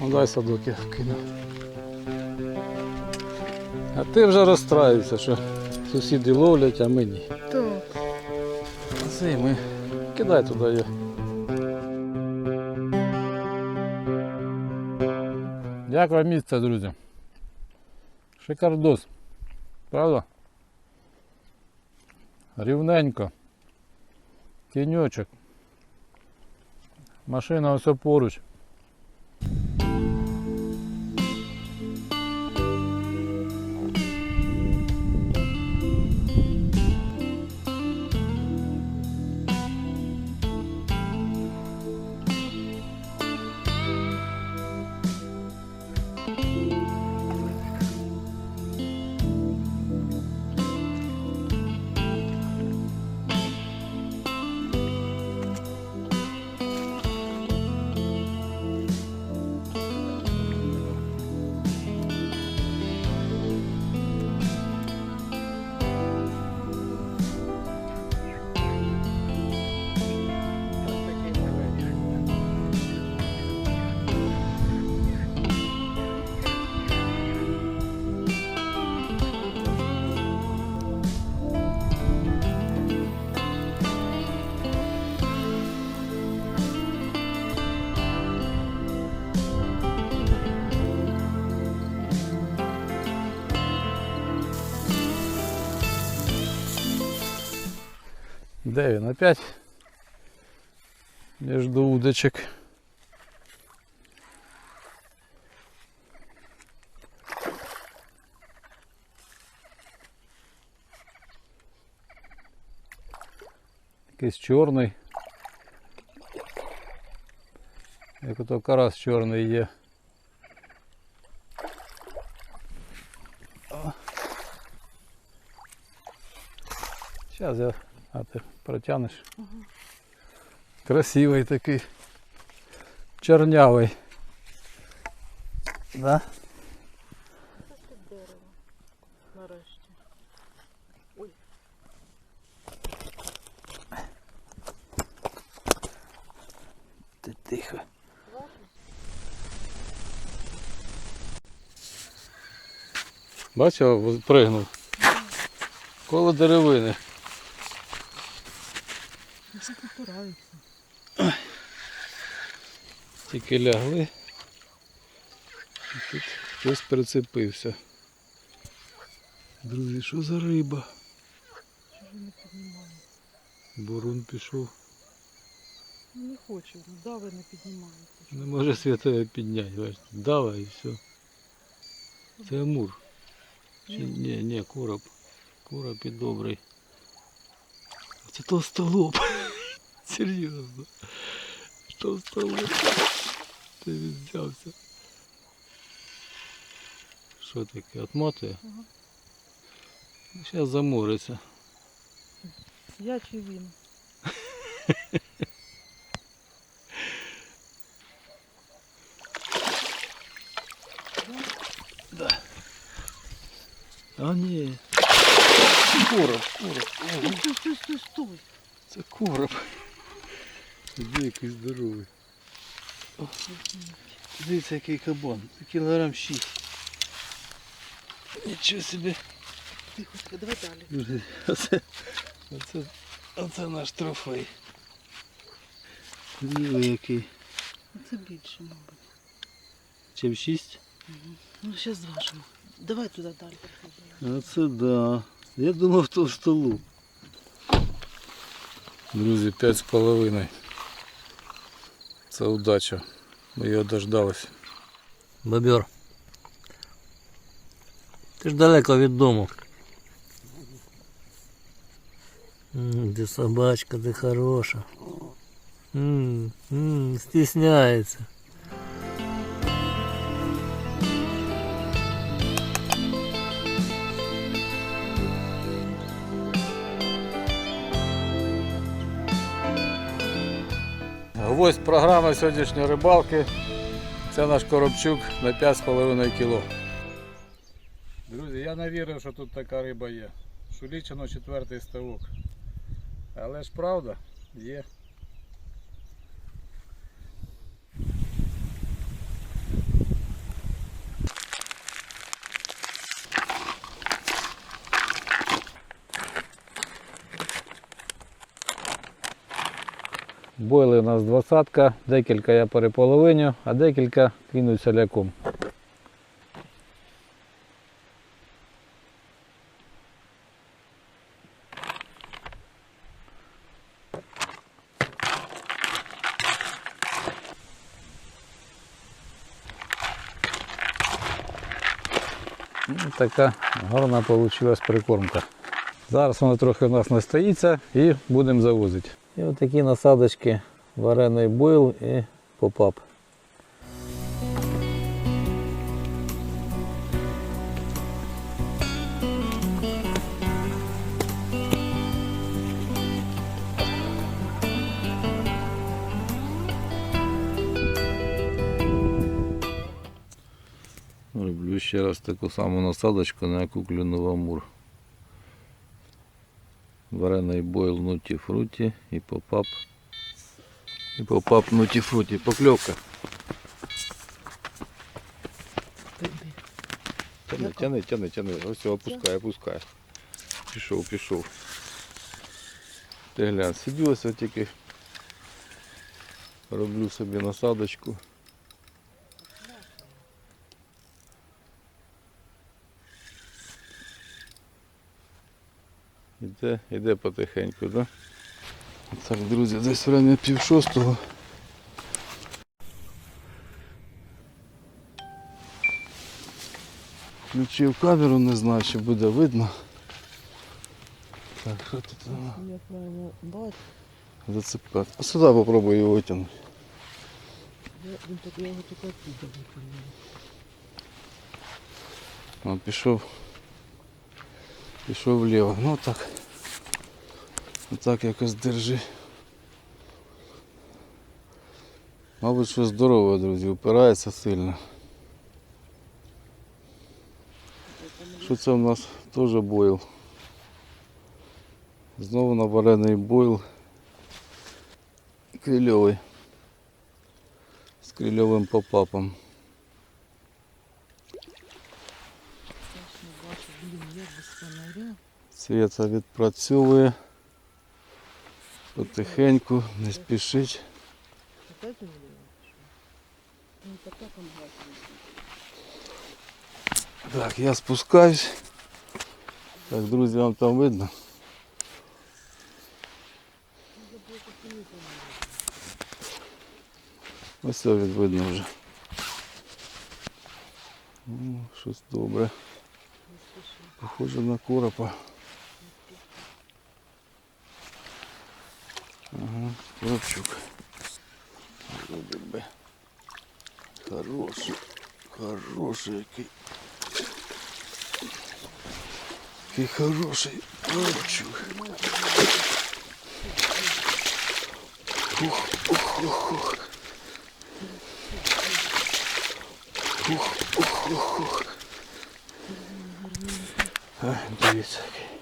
Ну дай садок я кину. А ти вже розстраюєшся, що сусіди ловлять, а ми ні. Так. Це і ми. Кидай туди його. Як вам місце, друзі? Шикардос. Правда? Рівненько. Тіньочок. Машина ось поруч. Де він? Опять між удочок. Якийсь чорний. Як ото карась чорний є. Зараз я, а ти протягнеш. Красивий такий. Чорнявий. Да? дерево. Нарешті. Ой. Ти тихо. Бачив, пригнув. Коло деревини. Як. Тільки лягли. І тут хтось прицепився. Друзі, що за риба? Бурун пішов. Не хочу, ну дави не піднімається. Не може святого підняти. Бачите, дава і все. Це амур. Чи, ні, ні, короб. Короб і добрий. А це толстолоб. Серйозно. Толстолоб. Ти він взявся. Що таке? Отмотує? Ага. Зараз замориться. Я чи він? А ні. Короб, короб. Ого, Стой, стой, стой, стой. Це короб. Іди який здоровий. Дивіться, який кабан. Кілограм 6. Нічого собі. Тихо, давай далі. Друзі, Оце, оце, оце наш трофей. Диви який. Це більше, мабуть. Чим 6? Ну, зараз зважимо. Давай туди далі. Оце да. Я думав то в столу. Друзі, 5,5. Це удача. Ми його дождалися. Бобер. Ти ж далеко від дому. М, Ти собачка, ти хороша. М, м, Стісняється. Гвоздь програми сьогоднішньої рибалки. Це наш коробчук на 5,5 кг. Друзі, я не вірив, що тут така риба є. Шулічено четвертий ставок. Але ж правда, є. Бойли у нас двадцятка, декілька я переполовиню, а декілька кинуть соляком. Ну, така гарна вийшла прикормка. Зараз вона трохи у нас настоїться і будемо завозити. І ось такі насадочки варений бойл і попап. Роблю ще раз таку саму насадочку, на яку клюнув амур. Варений бойл нуті фруті і попап. І попап нуті фруті. Покльовка. Тяни, тяни, тяни, тяни. Ось все, опускай, опускай. Пішов, пішов. Ти глянь, сидю ось тільки. Роблю собі насадочку. Іде, іде потихеньку, да? Так, друзі, десь время пів шостого. Включив камеру, не знаю, чи буде видно. Так, що тут воно? Я правильно бачу. зацепати? А сюди попробую його витягнути. Він так, його тільки. Пішов. Пішов вліво. Ну так. Отак якось держи. Мабуть, що здорове, друзі, упирається сильно. Що це у нас теж бойл? Знову наварений бойл. Крильовий. З крильовим попапом. Світа відпрацьовує потихеньку, не спішить. Ну, так я спускаюсь. Так, друзі, вам там видно. Ось від видно вже. О, щось добре. Похоже на коропа. Вроде би. Хороший, хороший який. Який хороший коробчук. Ух, ух, ух, ух. Ух, ух, ух, ух. А, дивіться який.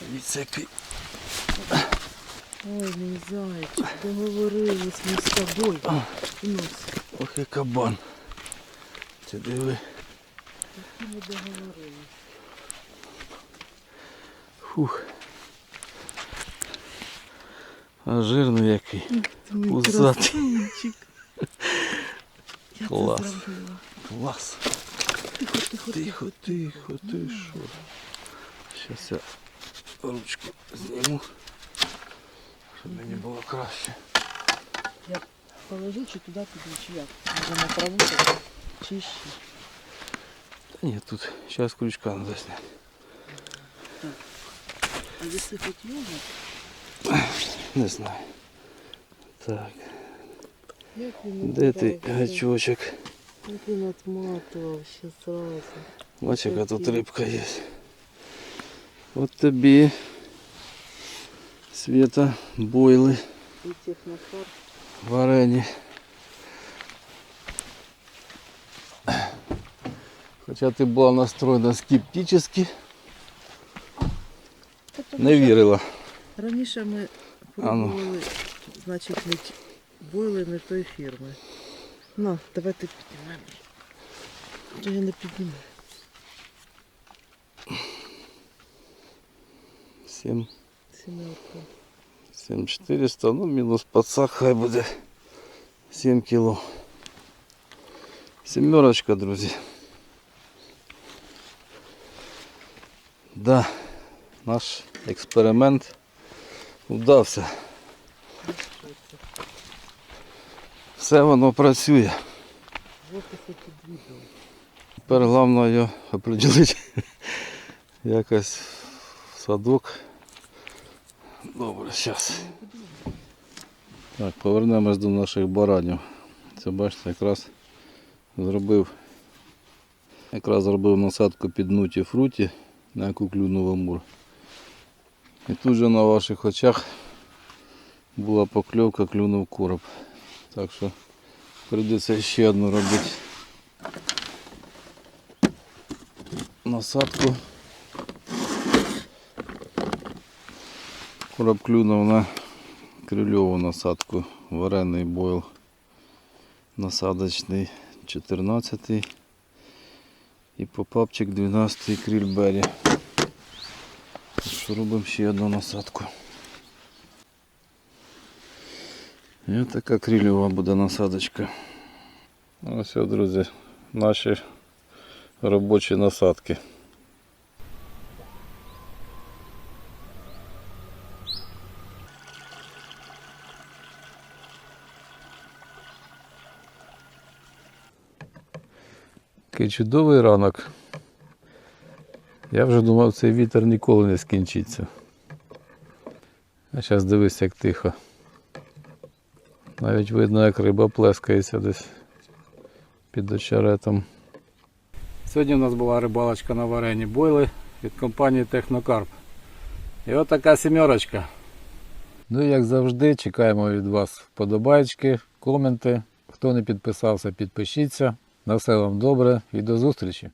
Дивіться який. Ой, мій зайчик, договорились ми з тобою. Ох і кабан. Ти диви. ми договорились. Фух. А жирний який. Пузатий. Клас. Клас. Тихо, тихо, Тихо, тихо, ти що? Зараз я ручку зніму, щоб мені було краще. Положи чи туди піду, чи як? Може на траву так? Чи ще? Та ні, тут зараз крючка треба зняти. А висипать його? Не знаю. Так, Як він де ти отматував? гачочок? Як він отматував ще зразу. Бачиш, яка тут рибка є. От тобі, Света, бойли, І технофар. варені. Хоча ти була настроєна скептично, не вірила. Раніше ми А ну. пробували, значить, не ті- бойли не той фірми. На, давай ти піднімаєш. То я не підніму. Сім, Сімерка. 7400, ну мінус пацак хай буде 7 кіло. Сімерочка, друзі. Да, наш експеримент вдався. Все воно працює. Тепер головне його определити якось в садок. Добре, зараз. Так, повернемось до наших баранів. Це бачите, якраз зробив якраз зробив насадку під нуті фруті, на яку клюнув амур. І тут же на ваших очах була покльовка, клюнув короб. Так що прийдеться ще одну робити. насадку. Короб клюнув на крильову насадку. Варений бойл насадочний 14 і попапчик 12 крильбері. Що робимо ще одну насадку. І така крильова буде насадочка. Ось, друзі, наші робочі насадки. Такий чудовий ранок. Я вже думав, цей вітер ніколи не скінчиться. А зараз дивись, як тихо. Навіть видно, як риба плескається десь під очеретом. Сьогодні у нас була рибалочка на варені бойли від компанії Технокарп. І от така сімерочка. Ну і як завжди, чекаємо від вас вподобайки, коменти. Хто не підписався, підпишіться. На все вам добре і до зустрічі!